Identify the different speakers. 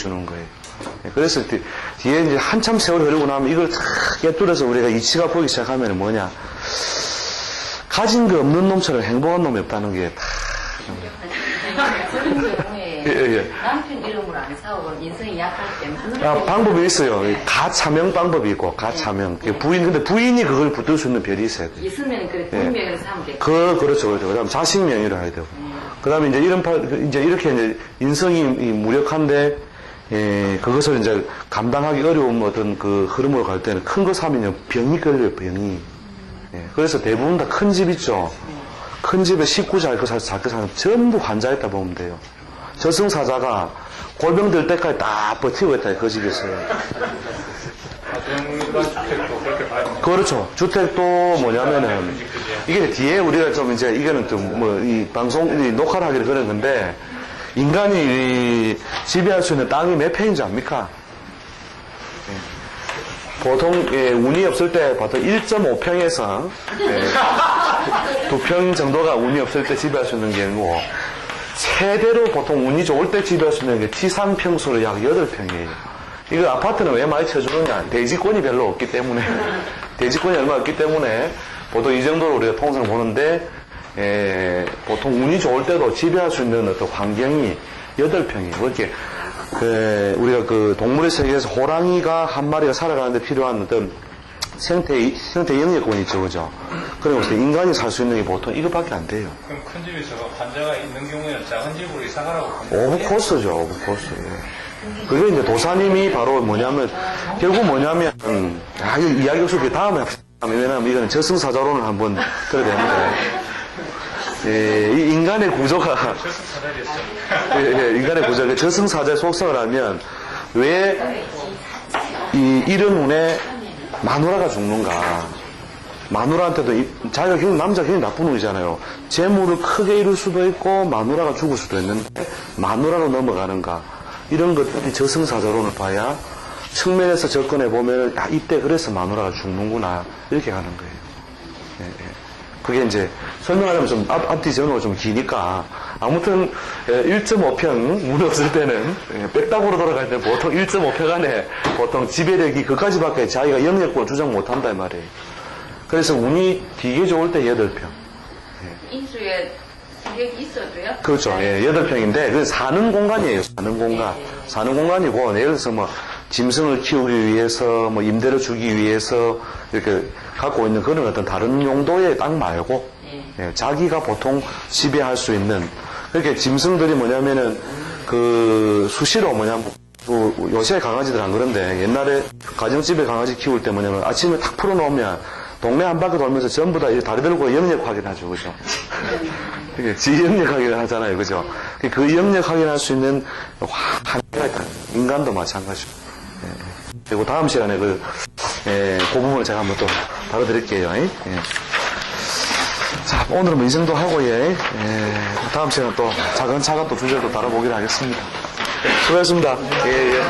Speaker 1: 주는 거예요. 예, 그래서 뒤- 뒤에 이제 한참 세월 흐르고 나면 이걸 탁 깨뚫어서 우리가 이치가 보기 시작하면 뭐냐. 가진 거 없는 놈처럼 행복한 놈이 없다는 게 다.
Speaker 2: 그런 경우에
Speaker 1: 예, 예.
Speaker 2: 남편 이름으로 안 사오고 인성이 약할 때 마누라
Speaker 1: 아, 방법이 있어요. 가차명 방법이 있고, 가차명. 그 부인, 근데 부인이 그걸 붙들 수 있는 별이 있어야 돼.
Speaker 2: 있으면 그래 분명히 사면 돼.
Speaker 1: 그, 그렇죠, 그렇죠. 그 다음 자식 명의로 해야 되고. 그 다음에 이제 이런 팔, 이제 이렇게 이제 인성이 이 무력한데, 예, 그것을 이제 감당하기 어려운 어떤 그 흐름으로 갈 때는 큰 거 사면요, 병이 걸려요, 병이. 예, 그래서 대부분 다 큰 집 있죠. 큰 집에 식구 잘거 사서 작게 사는 전부 환자했다 보면 돼요. 저승사자가 골병 들 때까지 다 버티고 있다, 그
Speaker 3: 됩니다.
Speaker 1: 그렇죠. 주택도 뭐냐면은 이게 뒤에 우리가 좀 이제 이거는 좀 뭐 이 방송 이 녹화를 하기를 그런 건데 인간이 이 지배할 수 있는 땅이 몇 평인지 압니까? 예. 보통 예, 운이 없을 때 보통 1.5평에서 예, 2평 정도가 운이 없을 때 지배할 수 있는 경우고 최대로 보통 운이 좋을 때 지배할 수 있는 게 T3 평수로 약 8평이에요. 이거 아파트는 왜 많이 쳐주느냐? 대지권이 별로 없기 때문에 대지권이 얼마 없기 때문에 보통 이 정도로 우리가 통상 보는데 에, 보통 운이 좋을 때도 지배할 수 있는 어떤 환경이 8평이에요. 그렇게 그 우리가 그 동물의 세계에서 호랑이가 한 마리가 살아가는데 필요한 어떤 생태 생태 영역권이 있죠, 그죠? 그리고 인간이 살 수 있는 게 보통 이것밖에 안 돼요.
Speaker 3: 그럼 큰 집에서 환자가 있는 경우에는 작은 집으로 이사 가라고.
Speaker 1: 오브코스죠, 오브코스. 예. 그게 이제 도사님이 바로 뭐냐면, 결국 뭐냐면, 음, 아, 이 이야기. 그 다음에 합시다. 왜냐면 이거는 저승사자론을 한번 들어야 되는데, 예, 이 인간의 구조가. 예, 예, 인간의 구조가 그 저승사자의 속성을 알면, 왜, 이, 이런 운에 마누라가 죽는가. 마누라한테도 이- 자기가 굉장히 남자가 굉장히 나쁜 놈이잖아요. 재물을 크게 이룰 수도 있고 마누라가 죽을 수도 있는데 마누라로 넘어가는가 이런 것들이 저승사자론을 봐야 측면에서 접근해 보면 아 이때 그래서 마누라가 죽는구나 이렇게 가는 거예요. 예, 예. 그게 이제 설명하려면 좀 앞, 앞뒤 전후가 좀 기니까 아무튼 1.5평 문 없을 때는 예, 백답으로 돌아갈 때 보통 1.5평 안에 보통 지배력이 그까지밖에 자기가 영역권 주장 못한다 이 말이에요. 그래서 운이 되게 좋을 때 8평.
Speaker 2: 인수에 기력이 있어도요.
Speaker 1: 그렇죠. 예, 8평인데, 그 사는 공간이에요. 사는 공간. 사는 공간이고, 예를 들어서 뭐, 짐승을 키우기 위해서, 뭐, 임대를 주기 위해서, 이렇게 갖고 있는 그런 어떤 다른 용도의 땅 말고, 예, 자기가 보통 지배할 수 있는, 그렇게 짐승들이 뭐냐면은, 그, 수시로 뭐냐면, 그 요새 강아지들 안 그런데, 옛날에 가정집에 강아지 키울 때 뭐냐면, 아침에 탁 풀어놓으면, 동네 한 바퀴 돌면서 전부 다 다리 들고 영역 확인하죠, 그죠? 이게 지영역 확인을 하잖아요, 그죠? 그 영역 확인할 수 있는 한계가 있다. 인간도 마찬가지고. 그리고 다음 시간에 그, 예, 그 부분을 제가 한번 또 다뤄드릴게요. 예. 자, 오늘은 뭐 이 정도 하고, 예. 예, 다음 시간에 또 차근차근 또 주제도 다뤄보기로 하겠습니다. 수고하셨습니다. 예, 예. 예.